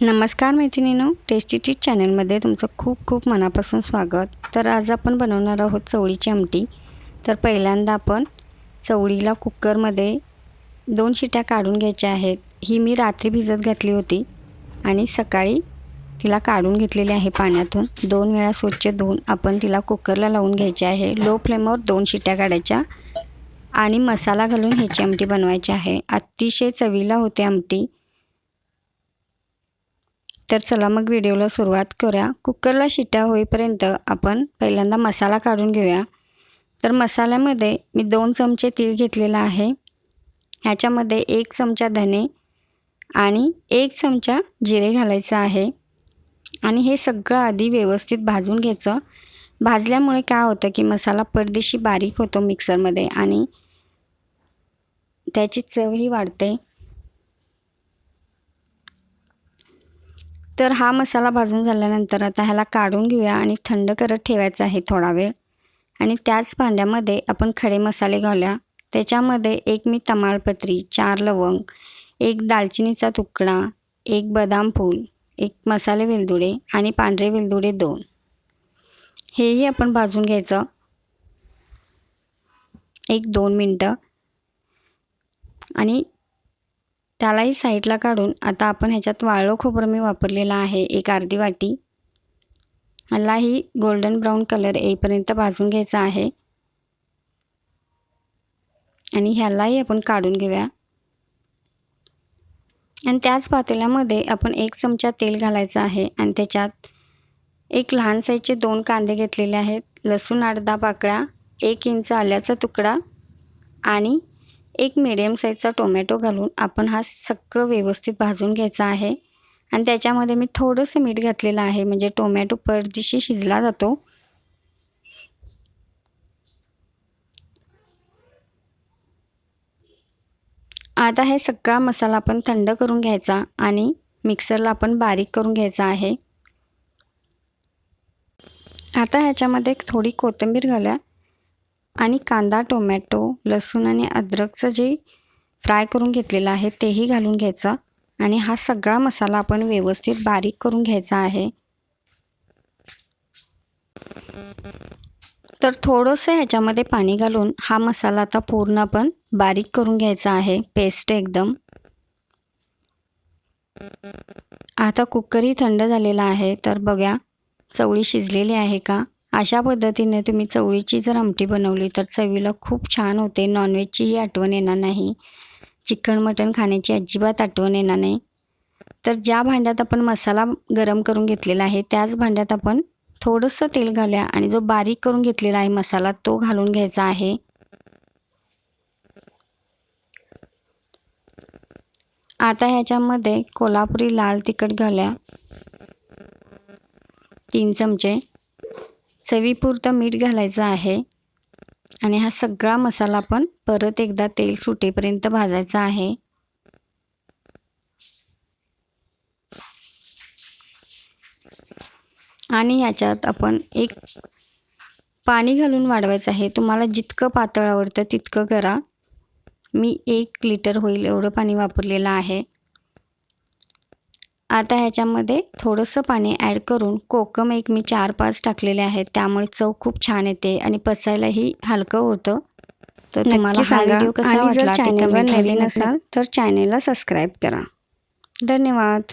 नमस्कार मैत्रिणीनो टेस्टी टीच चॅनलमध्ये तुमचं खूप खूप मनापासून स्वागत. तर आज आपण बनवणार आहोत चवळीची आमटी. तर पहिल्यांदा आपण चवळीला कुकरमध्ये दोन शिट्या काढून घ्यायच्या आहेत. ही मी रात्री भिजत घातली होती आणि सकाळी तिला काढून घेतलेली आहे पाण्यातून. दोन वेळा स्वच्छ धुवून आपण तिला कुकरला लावून घ्यायची आहे. लो फ्लेमवर दोन शिट्या काढायच्या आणि मसाला घालून ह्याची आमटी बनवायची आहे. अतिशय चवीला होते आमटी. तर चला मग व्हिडिओला सुरुवात करूया. कुकरला शिट्या होईपर्यंत आपण पहिल्यांदा मसाला काढून घेऊया. तर मसाल्यामध्ये मी दोन चमचे तीळ घेतलेला आहे. ह्याच्यामध्ये एक चमचा धने आणि एक चमचा जिरे घालायचं आहे. आणि हे सगळं आधी व्यवस्थित भाजून घ्यायचं. भाजल्यामुळे काय होतं की मसाला पडदेशी बारीक होतो मिक्सरमध्ये आणि त्याची चवही वाढते. तर हा मसाला भाजून झाल्यानंतर आता ह्याला काढून घेऊया आणि थंड करत ठेवायचा आहे थोडा वेळ. आणि त्याच भांड्यामध्ये आपण खडे मसाले घालूया. त्याच्यामध्ये एक मी तमालपत्री चार लवंग एक दालचिनीचा तुकडा एक बदाम फूल एक मसाले वेलदुडे आणि पांढरे वेलदुडे दोन. हेही आपण भाजून घ्यायचं. एक दोन मिनटं. आणि त्यालाही साईडला काढून आता आपण ह्याच्यात वाळलं खोबरं मी वापरलेलं आहे एक अर्धी वाटी. मलाही गोल्डन ब्राऊन कलर येईपर्यंत भाजून घ्यायचा आहे. आणि ह्यालाही आपण काढून घेऊया. आणि त्याच पातेल्यामध्ये आपण एक चमचा तेल घालायचं आहे आणि त्याच्यात एक लहान साईजचे दोन कांदे घेतलेले आहेत लसूण अर्धा पाकळ्या एक इंच आल्याचा तुकडा आणि एक मिडियम साईजचा टोमॅटो घालून आपण हा सगळं व्यवस्थित भाजून घ्यायचा आहे. आणि त्याच्यामध्ये मी थोडंसं मीठ घातलेलं आहे म्हणजे टोमॅटो परदिशी शिजला जातो. आता हे सगळा मसाला आपण थंड करून घ्यायचा आणि मिक्सरला आपण बारीक करून घ्यायचा आहे. आता ह्याच्यामध्ये थोडी कोथिंबीर घालूया. आणि कांदा टोमॅटो लसूण आणि अद्रकचं जे फ्राय करून घेतलेलं आहे तेही घालून घ्यायचं. आणि हा सगळा मसाला आपण व्यवस्थित बारीक करून घ्यायचा आहे. तर थोडंसं ह्याच्यामध्ये पाणी घालून हा मसाला आता पूर्ण आपण बारीक करून घ्यायचा आहे पेस्ट एकदम. आता कुकरही थंड झालेला आहे तर बघा चवळी शिजलेली आहे का? अशा पद्धतीने तुम्ही चवळीची जर आमटी बनवली तर चवीला खूप छान होते. नॉनव्हेजचीही आठवण येणार नाही. चिकन मटण खाण्याची अजिबात आठवण येणार नाही. तर ज्या भांड्यात आपण मसाला गरम करून घेतलेला आहे त्याच भांड्यात आपण थोडंसं तेल घालूया आणि जो बारीक करून घेतलेला आहे मसाला तो घालून घ्यायचा आहे. आता ह्याच्यामध्ये कोल्हापुरी लाल तिखट घालूया. तीन चमचे. चवीपुरतं मीठ घालायचं आहे. आणि हा सगळा मसाला आपण परत एकदा तेल सुटेपर्यंत भाजायचा आहे. आणि याच्यात आपण एक पाणी घालून वाढवायचं आहे. तुम्हाला जितकं पातळ आवडतं तितकं करा. मी एक लिटर होईल एवढं पाणी वापरलेलं आहे. आता ह्याच्यामध्ये थोडंसं पाणी ॲड करून कोकम एक मी चार पाच टाकलेले आहेत. त्यामुळे चव खूप छान येते आणि पचायलाही हलकं होतं. तर तुम्हाला हा व्हिडिओ कसा वाटला नवीन असाल तर चॅनेलला सबस्क्राईब करा. धन्यवाद.